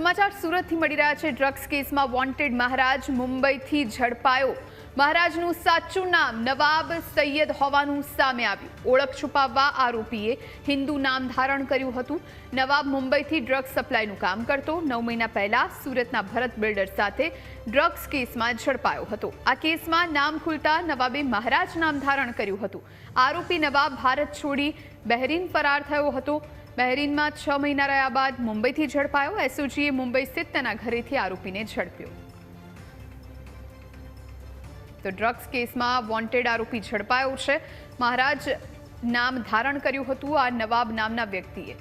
સમાચાર સુરતથી મળી રહ્યા છે. ડ્રગ્સ કેસમાં વોન્ટેડ મહારાજ મુંબઈથી ઝડપાયો. મહારાજનું સાચું નામ નવાબ સૈયદ હોવાનું સામે આવ્યું. ઓળખ છુપાવવા આરોપીએ હિન્દુ નામ ધારણ કર્યું હતું. નવાબ મુંબઈથી ડ્રગ્સ સપ્લાયનું કામ કરતો નવ મહિના પહેલા સુરતના ભરત બિલ્ડર સાથે ડ્રગ્સ કેસમાં ઝડપાયો હતો. આ કેસમાં નામ ખુલતા નવાબે મહારાજ નામ ધારણ કર્યું હતું. આરોપી નવાબ ભારત છોડી બહેરીન ફરાર થયો હતો. બહેરીનમાં છ મહિના રહ્યા બાદ મુંબઈથી ઝડપાયો. એસઓજીએ મુંબઈ સ્થિત તેના ઘરેથી આરોપીને ઝડપ્યો. તો ડ્રગ્સ કેસમાં વોન્ટેડ આરોપી ઝડપાયો છે. મહારાજ નામ ધારણ કર્યું હતું આ નવાબ નામના વ્યક્તિએ.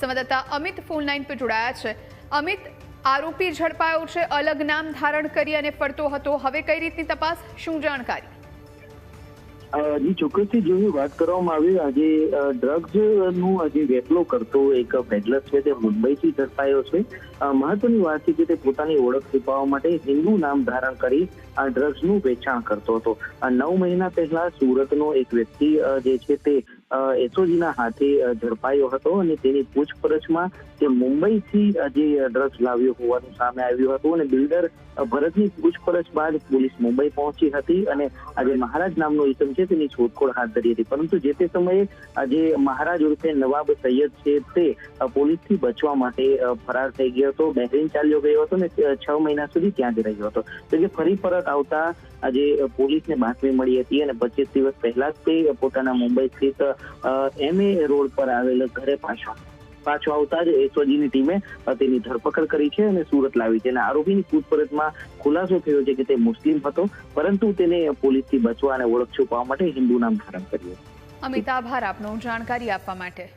સંવાદદાતા અમિત ફોન લાઈન પર જોડાયા છે. અમિત, આરોપી ઝડપાયો છે, અલગ નામ ધારણ કરી અને ફરતો હતો. હવે કઈ રીતની તપાસ? શું જાણકારી? જી, ચોક્કસથી જેવી વાત કરવામાં આવી, આજે ડ્રગ્સનું જે વેપલો કરતો એક પેડલર છે, તે મુંબઈથી ઝડપાયો છે. મહત્વની વાત છે કે તે પોતાની ઓળખ છુપાવવા માટે હિન્દુ નામ ધારણ કરી આ ડ્રગ્સનું વેચાણ કરતો હતો. નવ મહિના પહેલા સુરતનો એક વ્યક્તિ જે છે તે એસઓજીના હાથે ઝડપાયો હતો અને તેની પૂછપરછમાં તે મુંબઈથી જે ડ્રગ્સ લાવ્યો હોવાનું સામે આવ્યું હતું અને બિલ્ડર ભરતની પૂછપરછ બાદ પોલીસ મુંબઈ પહોંચી હતી અને આજે મહારાજ નામનો ઇસમ છે તેની શોધખોળ હાથ ધરી હતી. પરંતુ જે તે સમયે આજે મહારાજ ઉર્ફે નવાબ સૈયદ છે તે પોલીસથી બચવા માટે ફરાર થઈ ગયો હતો. બહેરીન ચાલ્યો ગયો હતો ને છ મહિના સુધી ત્યાં જ રહ્યો હતો. તો જે ફરી પરત આવતા આજે પોલીસને બાતમી મળી હતી અને પચીસ દિવસ પહેલા જ તે પોતાના મુંબઈ સ્થિત એમએ રોડ પર આવેલ ઘરે પાછો પાછો આવતા જ એસઓજીની ટીમે તેની ધરપકડ કરી છે અને સુરત લાવી છે. અને આરોપીની પૂછપરછમાં ખુલાસો થયો છે કે તે મુસ્લિમ હતો, પરંતુ તેને પોલીસથી બચવા અને ઓળખ છુપાવવા માટે હિન્દુ નામ ધારણ કર્યું. અમિતાભ આભાર આપનો જાણકારી આપવા માટે.